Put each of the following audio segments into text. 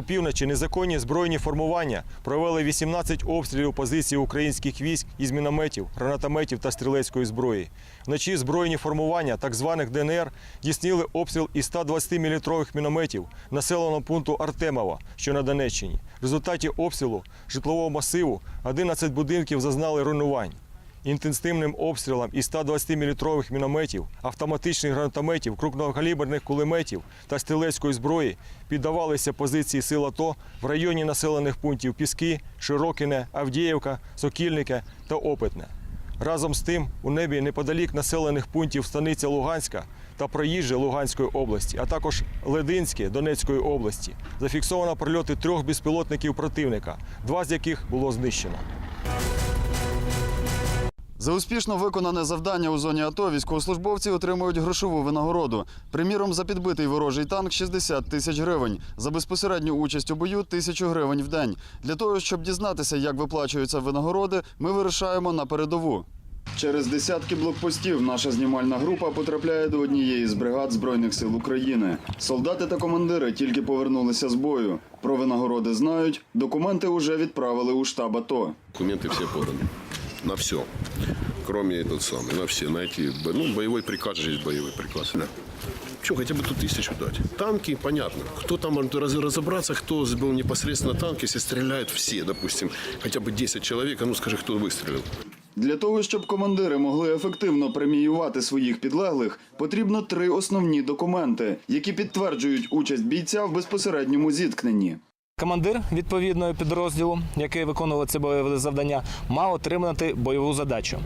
опівночі незаконні збройні формування провели 18 обстрілів позицій українських військ із мінометів, гранатометів та стрілецької зброї. Вночі збройні формування так званих ДНР дійснили обстріл із 120-мм мінометів населеного пункту Артемова, що на Донеччині. В результаті обстрілу житлового масиву 11 будинків зазнали руйнувань. Інтенсивним обстрілам із 120-мм мінометів, автоматичних гранатометів, крупнокаліберних кулеметів та стрілецької зброї піддавалися позиції сил АТО в районі населених пунктів Піски, Широкине, Авдіївка, Сокільнике та Опитне. Разом з тим, у небі неподалік населених пунктів станиця Луганська та проїжджа Луганської області, а також Лединське Донецької області, зафіксовано прильоти трьох безпілотників противника, два з яких було знищено. За успішно виконане завдання у зоні АТО військовослужбовці отримують грошову винагороду. Приміром, за підбитий ворожий танк 60 тисяч гривень, за безпосередню участь у бою тисячу гривень в день. Для того, щоб дізнатися, як виплачуються винагороди, ми вирушаємо на передову. Через десятки блокпостів наша знімальна група потрапляє до однієї з бригад Збройних сил України. Солдати та командири тільки повернулися з бою. Про винагороди знають, документи уже відправили у штаб АТО. Документы все поданы На все. Кроме этот самый, на все, на эти, бо- ну, боевой приказ же есть боевой приказ. Да. Че, хотя бы тут тысячу дать. Танки, понятно. Кто там может раз- разобраться, кто был непосредственно танк, если стреляют все, допустим, хотя бы 10 человек, а ну скажи, кто выстрелил. Для того, щоб командири могли ефективно преміювати своїх підлеглих, потрібно три основні документи, які підтверджують участь бійця в безпосередньому зіткненні. Командир відповідного підрозділу, який виконував це бойове завдання, мав отримати бойову задачу.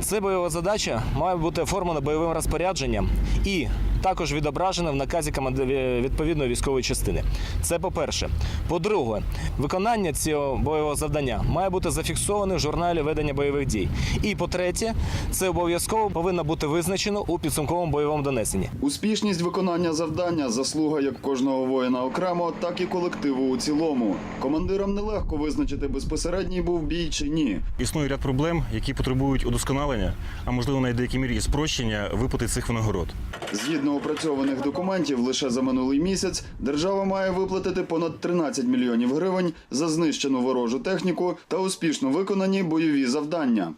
Це бойова задача має бути оформлена бойовим розпорядженням і також відображена в наказі команди- відповідної військової частини. Це по-перше. По-друге, виконання цього бойового завдання має бути зафіксоване в журналі ведення бойових дій. І по-третє, це обов'язково повинно бути визначено у підсумковому бойовому донесенні. Успішність виконання завдання заслуга як кожного воїна окремо, так і колективу у цілому. Командирам нелегко визначити безпосередній був бій чи ні. Існує ряд проблем, які потребують удосконалення, а можливо на деякій мірі і спрощення виплати цих винагород. Згідно опрацьованих документів, лише за минулий місяць держава має виплатити понад 13 мільйонів гривень за знищену ворожу техніку та успішно виконані бойові завдання.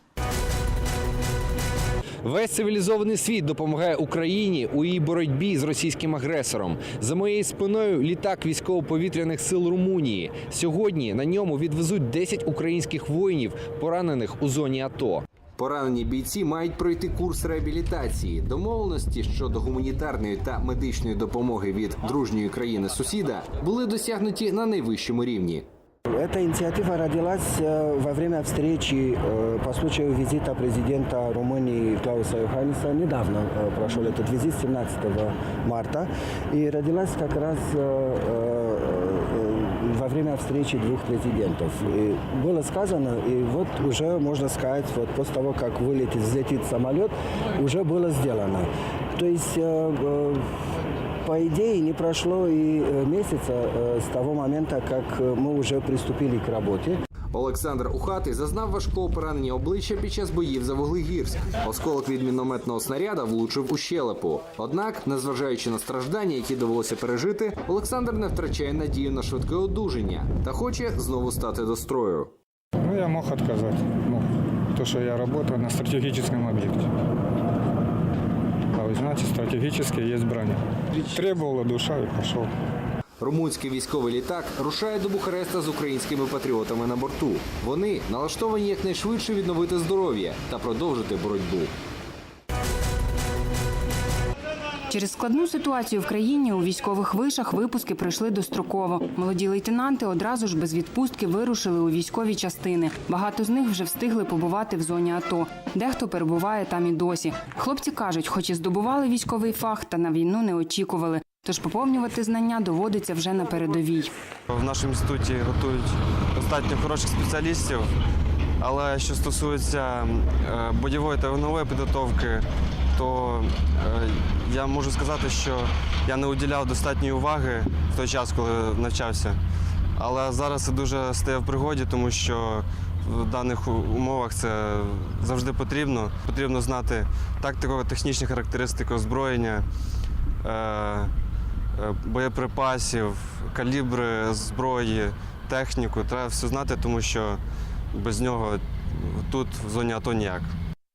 Весь цивілізований світ допомагає Україні у її боротьбі з російським агресором. За моєю спиною літак військово-повітряних сил Румунії. Сьогодні на ньому відвезуть 10 українських воїнів, поранених у зоні АТО. Поранені бійці мають пройти курс реабілітації. Домовленості щодо гуманітарної та медичної допомоги від дружньої країни сусіда були досягнуті на найвищому рівні. Эта инициатива родилась э, во время встречи э, по случаю визита президента Румынии Клауса Йоханниса. Недавно э, прошел этот визит, 17 марта. И родилась как раз э, э, э, во время встречи двух президентов. И было сказано, и вот уже можно сказать, вот после того, как вылетит, взлетит самолет, уже было сделано. То есть э, э, по идее, не прошло и э, месяца с того момента, как мы уже приступили к работе. Олександр Ухатий зазнав важкого поранення обличчя під час боїв за Вуглегірськ. Осколок від мінометного снаряда влучив у щелепу. Однак, незважаючи на страждання, які довелося пережити, Олександр не втрачає надію на швидке одужання та хоче знову стати до строю. Ну, я мог отказать. Мог. То, что я работаю на стратегическом объекте. А вы знаете, стратегически есть броня. Требовала душа и пошел. Румунський військовий літак рушає до Бухареста з українськими патріотами на борту. Вони налаштовані якнайшвидше відновити здоров'я та продовжити боротьбу. Через складну ситуацію в країні у військових вишах випуски пройшли достроково. Молоді лейтенанти одразу ж без відпустки вирушили у військові частини. Багато з них вже встигли побувати в зоні АТО. Дехто перебуває там і досі. Хлопці кажуть, хоч і здобували військовий фах, та на війну не очікували. Тож поповнювати знання доводиться вже на передовій. В нашому інституті готують достатньо хороших спеціалістів, але що стосується е, бойової та вогневої підготовки, то е, я можу сказати, що я не уділяв достатньої уваги в той час, коли навчався. Але зараз це дуже стає в пригоді, тому що в даних умовах це завжди потрібно. Потрібно знати тактико-технічні характеристики озброєння. Е, боєприпасів, калібри зброї, техніку. Треба все знати, тому що без нього тут в зоні АТО ніяк.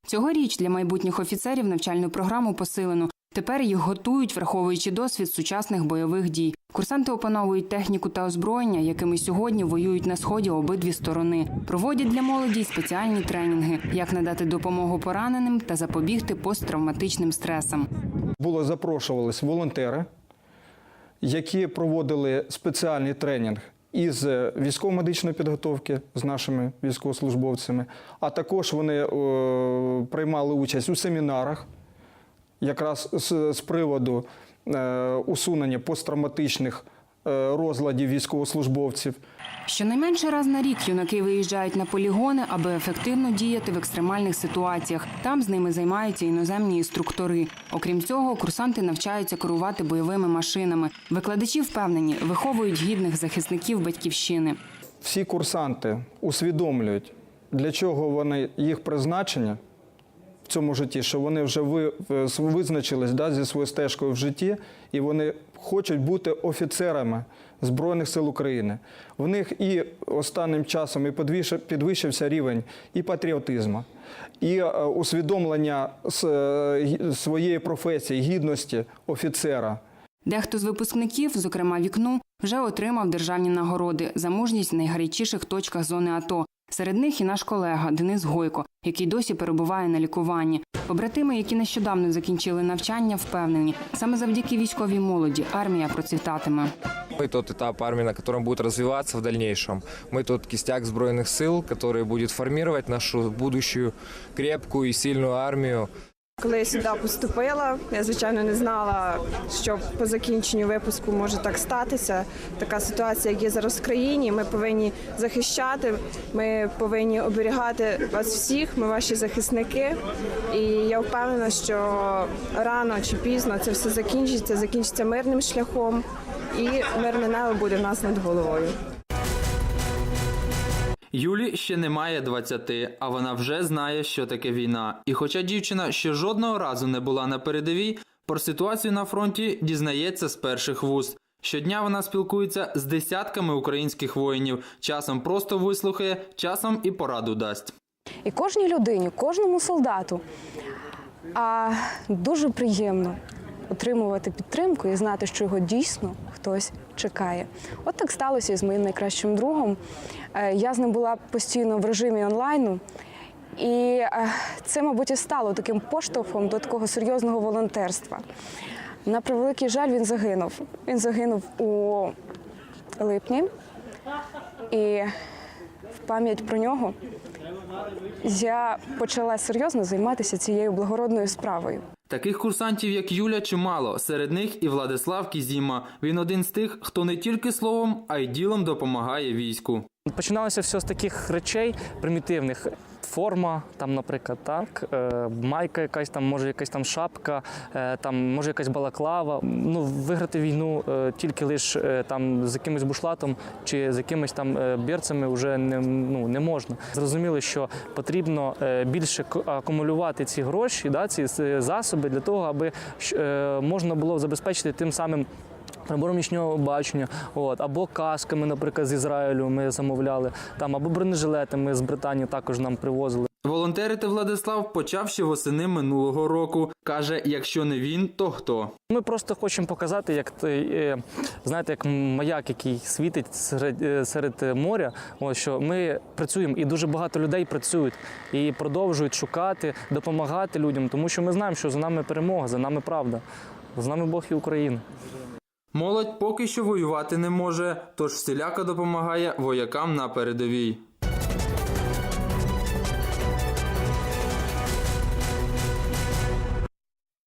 Цьогоріч для майбутніх офіцерів навчальну програму посилено. Тепер їх готують, враховуючи досвід сучасних бойових дій. Курсанти опановують техніку та озброєння, якими сьогодні воюють на сході обидві сторони. Проводять для молоді спеціальні тренінги, як надати допомогу пораненим та запобігти посттравматичним стресам. Було запрошувались волонтери, які проводили спеціальний тренінг із е, військово-медичної підготовки з нашими військовослужбовцями, а також вони е, приймали участь у семінарах, якраз з, приводу е, усунення посттравматичних розладів військовослужбовців. Щонайменше раз на рік юнаки виїжджають на полігони, аби ефективно діяти в екстремальних ситуаціях. Там з ними займаються іноземні інструктори. Окрім цього, курсанти навчаються керувати бойовими машинами. Викладачі впевнені, виховують гідних захисників батьківщини. Всі курсанти усвідомлюють, для чого вони їх призначення цьому житті, що вони вже ви, визначились да, зі своєю стежкою в житті, і вони хочуть бути офіцерами Збройних сил України. В них і останнім часом і підвищ- підвищився рівень і патріотизму, і е, усвідомлення е, своєї професії, гідності офіцера. Дехто з випускників, зокрема вікну, вже отримав державні нагороди за мужність в найгарячіших точках зони АТО. Серед них і наш колега Денис Гойко, який досі перебуває на лікуванні. Побратими, які нещодавно закінчили навчання, впевнені, саме завдяки військовій молоді армія процвітатиме. Мы тот этап армии, на котором будет развиваться в дальнейшем. Мы тот кистяк сбройных сил, который будет формировать нашу будущую крепкую и сильную армию. Коли я сюди поступила, я звичайно не знала, що по закінченню випуску може так статися. Така ситуація, як є зараз в країні. Ми повинні захищати, ми повинні оберігати вас всіх. Ми ваші захисники. І я впевнена, що рано чи пізно це все закінчиться, закінчиться мирним шляхом, і мирне небо буде в нас над головою. Юлі ще немає 20, а вона вже знає, що таке війна. І хоча дівчина ще жодного разу не була на передовій, про ситуацію на фронті дізнається з перших вуст. Щодня вона спілкується з десятками українських воїнів, часом просто вислухає, часом і пораду дасть. І кожній людині, кожному солдату а, дуже приємно отримувати підтримку і знати, що його дійсно хтось чекає. От так сталося і з моїм найкращим другом. Е, Я з ним була постійно в режимі онлайну. І е, це, мабуть, і стало таким поштовхом до такого серйозного волонтерства. На превеликий жаль, він загинув. Він загинув у липні. І в пам'ять про нього я почала серйозно займатися цією благородною справою. Таких курсантів, як Юля, чимало. Серед них і Владислав Кізіма. Він один з тих, хто не тільки словом, а й ділом допомагає війську. Починалося все з таких речей примітивних. Форма, там, наприклад, так, е, майка якась там, може якась там шапка, е, там, може якась балаклава. Ну, виграти війну е, тільки лише там з якимось бушлатом чи з якимись там бірцями вже не, ну, не можна. Зрозуміли, що потрібно більше акумулювати ці гроші, да, ці засоби для того, аби можна було забезпечити тим самим Прибором нічного бачення, от або касками, наприклад, з Ізраїлю ми замовляли, там або бронежилетами з Британії також нам привозили. Волонтерити Владислав почав ще восени минулого року. Каже, якщо не він, то хто? Ми просто хочемо показати, як е, знаєте, як маяк, який світить серед, е, серед моря. Ось що ми працюємо, і дуже багато людей працюють і продовжують шукати, допомагати людям, тому що ми знаємо, що за нами перемога, за нами правда, за нами Бог і Україна. Молодь поки що воювати не може, тож всіляко допомагає воякам на передовій.